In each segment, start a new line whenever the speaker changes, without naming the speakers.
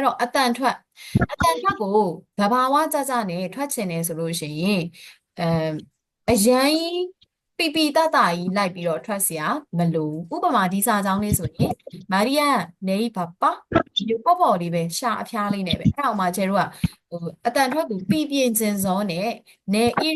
အဲ့တော့အတန်ထွက်အတန်ထွက်ကိုသဘာဝကြကြနဲ့ထွက်ချင်တယ်ဆိုလို့ရှိရင်အမ်အရင်ပီပီတတကြီးလိုက်ပြီးတော့ထွက်เสียမလိုဘူးဥပမာဒီစာကြောင်းလေးဆိုရင်မာရီယာနေပါပါဒီလိုပေါ့ပေါ့လေးပဲရှာအဖျားလေးနဲ့ပဲအဲ့ဒါအောင်မှကျဲတို့ကဟိုအတန်ထွက်ကိုပီပြင်းခြင်းစောနဲ့နေအီ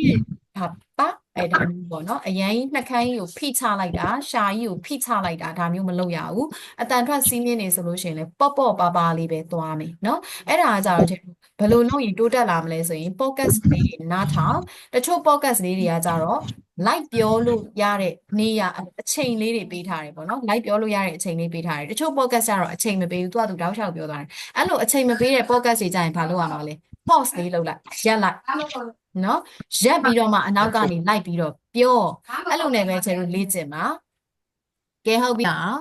ပါပါ အဲ့ဒါမျိုးပေါ့နော်အရင်နှက်ခမ်းကြီးကိုဖိချလိုက်တာရှာကြီးကိုဖိချလိုက်တာဒါမျိုးမလုပ်ရဘူးအတန်ထွက်စီးမြင့်နေဆိုလို့ရှိရင်လည်းပေါ့ပေါ့ပါပါလေးပဲသွားမယ်နော်အဲ့ဒါကကြတော့ကျဲတို့ဘယ်လိုလုပ်ရင်တိုးတက်လာမလဲဆိုရင် podcast လေးတွေနားထောင်တချို့ podcast လေးတွေကကြတော့ like ပြောလို့ရတဲ့နေရအချိန်လေးတွေပေးထားတယ်ပေါ့နော် like ပြောလို့ရတဲ့အချိန်လေးပေးထားတယ်တချို့ podcast ကျတော့အချိန်မပေးဘူးသူကသူတောက်လျှောက်ပြောသွားတယ်အဲ့လိုအချိန်မပေးတဲ့ podcast တွေကြရင်ဘာလုပ်ရမှာလဲ pause လေးလုပ်လိုက်ရပ်လိုက် နော်ရက်ပြီးတော့မှအနောက်ကနေလိုက်ပြီးတော့ပြောအဲ့လိုနဲ့ပဲကျန်တို့လေ့ကျင့်ပါကဲဟုတ်ပြီလား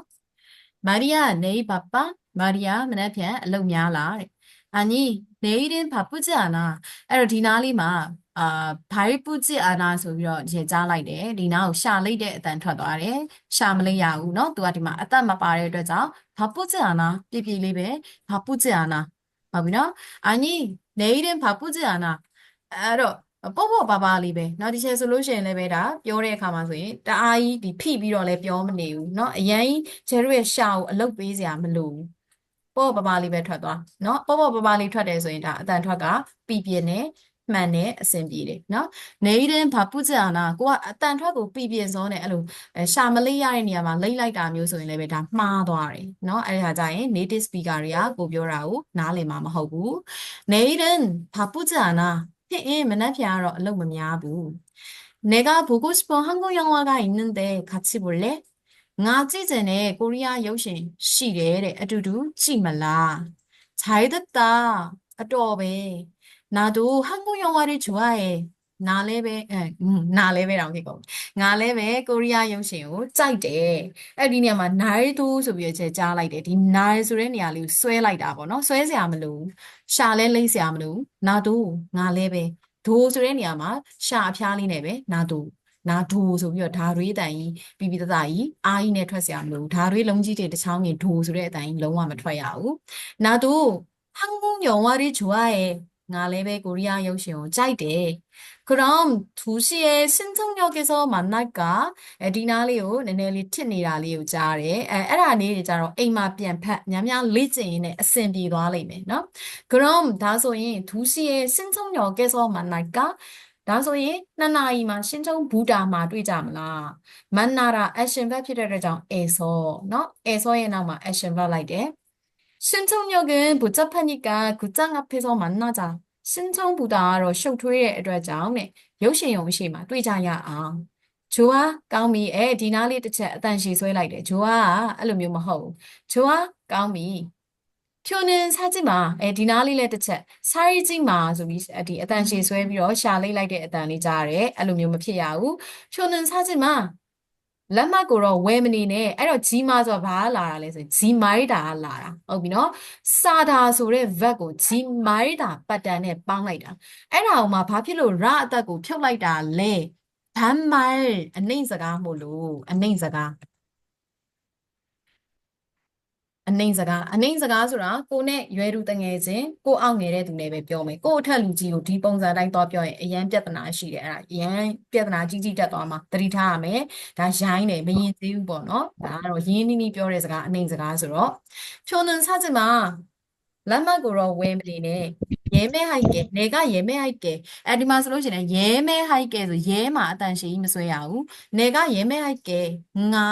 မာရီယာနေပါပါမာရီယာမနေ့ပြန်အလုပ်များလားတဲ့အညီနေရင်ဘာပူကြလားအဲ့တော့ဒီနားလေးမှာအာဘာရီပူကြအာနာဆိုပြီးတော့ရေကြားလိုက်တယ်ဒီနားကိုရှာလိုက်တဲ့အတန်ထွက်သွားတယ်ရှာမလိုက်ရဘူးเนาะသူကဒီမှာအသက်မပါတဲ့အတွက်ကြောင့်ဘာပူကြအာနာပြပြလေးပဲဘာပူကြအာနာဟုတ်ပြီနော်အညီနေရင်ဘာပူကြအာနာ အဲ့တော့ပေါ့ပေါ့ပါပါလေးပဲเนาะဒီချက်ဆိုလို့ရှိရင်လည်းပဲဒါပြောတဲ့အခါမှာဆိုရင်တအားကြီးဒီဖိပြီးတော့လည်းပြောမနေဘူးเนาะအရင်ကျဲတို့ရဲ့ရှာကိုအလုတ်ပေးစရာမလိုဘူးပေါ့ပေါ့ပါပါလေးပဲထွက်သွားเนาะပေါ့ပေါ့ပါပါလေးထွက်တယ်ဆိုရင်ဒါအတန်ထွက်ကပြပြနဲ့မှန်နဲ့အဆင်ပြေတယ်နော်နေရင်ဘာပုကြနာကိုကအတန်ထွက်ကိုပြပြစောနဲ့အဲ့လိုအဲရှာမလေးရတဲ့နေရာမှာလိမ့်လိုက်တာမျိုးဆိုရင်လည်းပဲဒါမှားသွားတယ်နော်အဲ့ဒါကြရင် native speaker တွေကကိုပြောတာကိုနားလည်မှာမဟုတ်ဘူးနေရင်ဘာပုကြနာ 혜인 맨날 피하러 얼른 뭐냐부. 내가 보고 싶은 한국 영화가 있는데 같이 볼래? 나 찌제네 코리아 영신 시레레 아두두 찌말라. 잘 듣다. 아또베. 나도 한국 영화를 좋아해. 나လည်းပဲအဲอืมနာလည်းပဲတောင်ဖြစ်ကုန်ငါလည်းပဲကိုရီးယားရုပ်ရှင်ကိုကြိုက်တယ်အဲ့ဒီနေရာမှာနိုင်တူဆိုပြီးတော့ကြားလိုက်တယ်ဒီနိုင်ဆိုတဲ့နေရာလေးကိုဆွဲလိုက်တာပေါ့နော်ဆွဲစရာမလိုဘူးရှာလဲလိမ့်စရာမလိုဘူးနာတူငါလည်းပဲဒိုဆိုတဲ့နေရာမှာရှာအဖျားလေးနဲ့ပဲနာတူနာဒိုဆိုပြီးတော့ဓာရွေးတန်ကြီးပြီးပြီးတသားကြီးအာကြီးနဲ့ထွက်စရာမလိုဘူးဓာရွေးလုံးကြီးတွေတစ်ချောင်းကြီးဒိုဆိုတဲ့အတိုင်းလုံးဝမထွက်ရဘူးနာတူ한국 영화를 좋아해 ငါလည်းပဲကိုရီးယားရုပ်ရှင်ကိုကြိုက်တယ်။ Krom သူရှိရဲ့စင်ဆုံယောက်ကစားမနိုက်ကအဲဒီနားလေးကိုနည်းနည်းလေးထစ်နေတာလေးကိုကြားတယ်။အဲအဲ့ဒါလေးတွေကြတော့အိမ်မှာပြန်ဖက်များများလေ့ကျင့်ရင်းနဲ့အဆင်ပြေသွားလိမ့်မယ်နော်။ Krom ဒါဆိုရင်သူရှိရဲ့စင်ဆုံယောက်ကစားမနိုက်ကဒါဆိုရင်နှစ်နာရီမှာရှင်ချုံဘူတာမှာတွေ့ကြမလားမန္နာရာ action verb ဖြစ်တဲ့အတွက်ကြောင့် a ဆောเนาะ a ဆောရဲ့နောက်မှာ action verb လိုက်တယ် 신청역은 복잡하니까 극장 앞에서 만나 자. 신청보다로 쇼트의 애들자오 네. 요시용 시마 뛰자야 앙. 좋 아, 까미 에 디나리 뜻에 단시 소리라이 래. 좋 아, 알루미늄 마 호. 좋 아, 까 미. 표는 사지 마. 에 디나리래 뜻에 사리지 마. 소비 디 단시 소리비로 샤리라이래 단리 자 래. 알루미늄 피야 우. 표는 사지 마. လိုက်လိုက်တဲ့အတန်လေးကြားရတယ်အဲ့လိုမျိုးမဖြစ်ရဘူးဖြိုနေစားကြည့်ပါလက်မှတ်ကိုတော့ဝယ်မနေနဲ့အဲ့တော့ဂျီမာဆိုတာဘာလာတာလဲဆိုရင်ဂျီမာရီတာကလာတာဟုတ်ပြီနော်စာတာဆိုတဲ့ verb ကိုဂျီမာရီတာပတ်တန်နဲ့ပေါင်းလိုက်တာအဲ့ဒါအောင်မှဘာဖြစ်လို့ရအသက်ကိုဖြုတ်လိုက်တာလဲဘန်မိုင်အနှိမ့်စကားမို့လို့အနှိမ့်စကားအ နှိမ့်စကားအနှိမ့်စကားဆိုတာကိုနဲ့ရွယ်သူတငယ်ချင်းကိုအောက်နေတဲ့သူနဲ့ပဲပြောမယ်ကိုအထက်လူကြီးကိုဒီပုံစံတိုင်းသွားပြောရင်အရန်ပြဿနာရှိတယ်အဲ့ဒါအရန်ပြဿနာကြီးကြီးတက်သွားမှာသတိထားရမယ်ဒါရိုင်းတယ်မရင်သေးဘူးပေါ့နော်ဒါကတော့ရင်းနှီးနှီးပြောတဲ့စကားအနှိမ့်စကားဆိုတော့ဖြိုနှံစားချင်မှာလက်မှတ်ကိုတော့ဝယ်မနေနဲ့ရဲမဲဟိုက်ကဲနေကရဲမဲဟိုက်ကဲအဲဒီမှာဆိုလို့ရှိရင်ရဲမဲဟိုက်ကဲဆိုရဲမှာအတန်ရှည်ကြီးမဆွဲရဘူးနေကရဲမဲဟိုက်ကဲငါ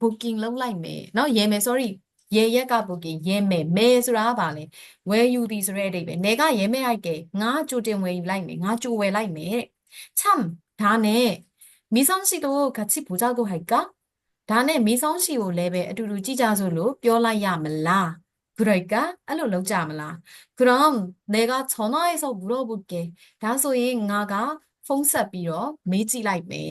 booking လုပ်လိုက်မယ်เนาะရဲမဲ sorry ရေရက်ကပုတ်ကရဲမဲ့မဲဆိုတာကဘာလဲဝယ်ယူသည်ဆိုတဲ့အဓိပ္ပာယ်နေကရဲမဲ့အိုက်ကဲငါကြိုတင်ဝယ်ယူလိုက်မယ်ငါကြိုဝယ်လိုက်မယ်참ဒါနဲ့미성 씨도 같이 보자고 할까?ဒါနဲ့미성 씨ကိုလည်းပဲအတူတူကြည့်ကြစို့လို့ပြောလိုက်ရမလား그럴까အဲ့လိုလုပ်ကြမလား그럼 내가 전화해서 물어볼게. 다ဆိုရင်ငါကဖုန်းဆက်ပြီးတော့မေးကြည့်လိုက်မယ်